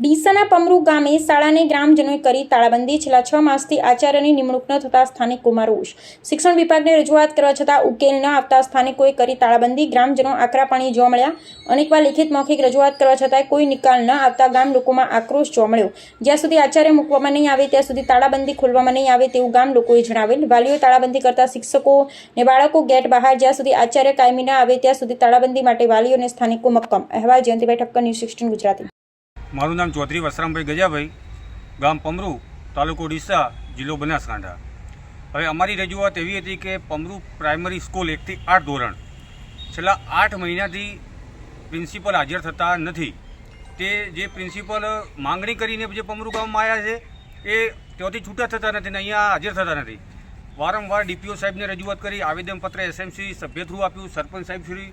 ડીસાના પમરુ ગામે શાળાને ગ્રામજનોએ કરી તાળાબંધી. છેલ્લા છ માસથી આચાર્યની નિમણૂક ન થતા સ્થાનિક રોષ શિક્ષણ વિભાગને રજૂઆત કરવા છતાં ઉકેલ ન આપતા સ્થાનિકોએ કરી તાળાબંધી. ગ્રામજનો આકરા પાણી જોવા મળ્યા. અનેકવાર લિખિત મૌખિક રજૂઆત કરવા છતાંય કોઈ નિકાલ ન આવતા ગામ લોકોમાં આક્રોશ જોવા મળ્યો. જ્યાં સુધી આચાર્ય મૂકવામાં નહીં આવે, ત્યાં સુધી તાળાબંધી ખોલવામાં નહીં આવે તેવું ગામ લોકોએ જણાવેલ. વાલીઓએ તાળાબંધી કરતા શિક્ષકો ને બાળકો ગેટ બહાર, જ્યાં સુધી આચાર્ય કાયમી ન આવે, ત્યાં સુધી તાળાબંધી માટે વાલીઓને સ્થાનિકો મક્કમ. અહેવાલ જયંતિભાઈ ઠક્કર, ન્યૂઝ સિક્સટીન ગુજરાતી. મારું નામ ચૌધરી વસરામભાઈ ગજાભાઈ, ગામ પમરુ, તાલુકો ડીસા, જિલ્લો બનાસકાંઠા. હવે અમારી રજૂઆત એવી હતી કે પમરુ પ્રાઇમરી સ્કૂલ એકથી આઠ ધોરણ છેલ્લા આઠ મહિનાથી પ્રિન્સિપલ હાજર થતા નથી. તે જે પ્રિન્સિપલ માંગણી કરીને જે પમરુ ગામમાં આવ્યા છે, એ ત્યાંથી છૂટા થતા નથી ને અહીંયા હાજર થતા નથી. વારંવાર ડીપીઓ સાહેબને રજૂઆત કરી, આવેદનપત્ર એસએમસી સભ્ય થ્રુ આપ્યું, સરપંચ સાહેબ શ્રી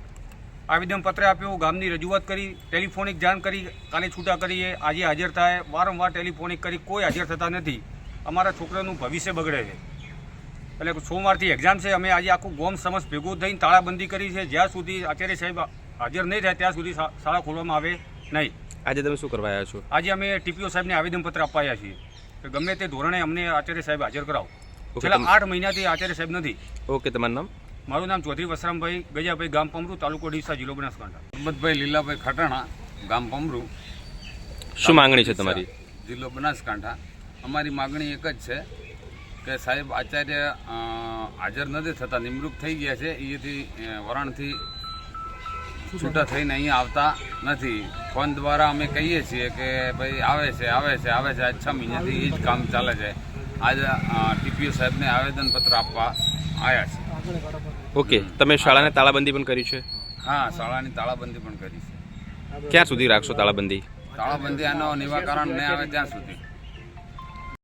આવેદનપત્ર આપ્યું ગામની રજૂઆત કરી ટેલિફોનિક જાણ કરી કાલે છૂટા કરીએ આજે હાજર થાય વારંવાર ટેલિફોનિક કરી કોઈ હાજર થતા નથી. અમારા છોકરાનું ભવિષ્ય બગડે છે. એટલે સોમવારથી એક્ઝામ છે અમે આજે આખું ગોમ સમસ્ત ભેગું થઈને તાળાબંધી કરી છે. જ્યાં સુધી આચાર્ય સાહેબ હાજર નહીં થાય ત્યાં સુધી શાળા ખોલવામાં આવે નહીં. આજે તમે શું કરવા આવ્યા છો? આજે અમે ટીપીઓ સાહેબને આવેદનપત્ર અપાયા છીએ. કે ગમે તે ધોરણે અમને આચાર્ય સાહેબ હાજર કરાવો. છેલ્લા આઠ મહિનાથી આચાર્ય સાહેબ નથી. ઓકે તમારું નામ? મારું નામ ચૌધરી વસરામભાઈ ગજાભાઈ ગામ પમરુ તાલુકો ડીસા જિલ્લો બનાસકાંઠા. હિંમતભાઈ લીલાભાઈ ખટાણા ગામ પમરુ. શું માંગણી છે તમારી? જિલ્લો બનાસકાંઠા. અમારી માગણી એક જ છે કે સાહેબ આચાર્ય હાજર નથી થતા નિમણૂક થઈ ગયા છે. એથી વરાણથી છૂટા થઈને અહીંયા આવતા નથી. ફોન દ્વારા અમે કહીએ છીએ કે ભાઈ આવે છે આવે છે આવે છે. આજ છ મહિનાથી એ જ કામ ચાલે છે. આજે ટીપીઓ સાહેબને આવેદનપત્ર આપવા આવ્યા છે. ઓકે તમે શાળાને તાળાબંધી પણ કરી છે? હા શાળાની તાળાબંધી પણ કરી છે. ક્યાં સુધી રાખશો તાળાબંધી? તાળાબંધી આનો નિવારણ ન આવે ત્યાં સુધી.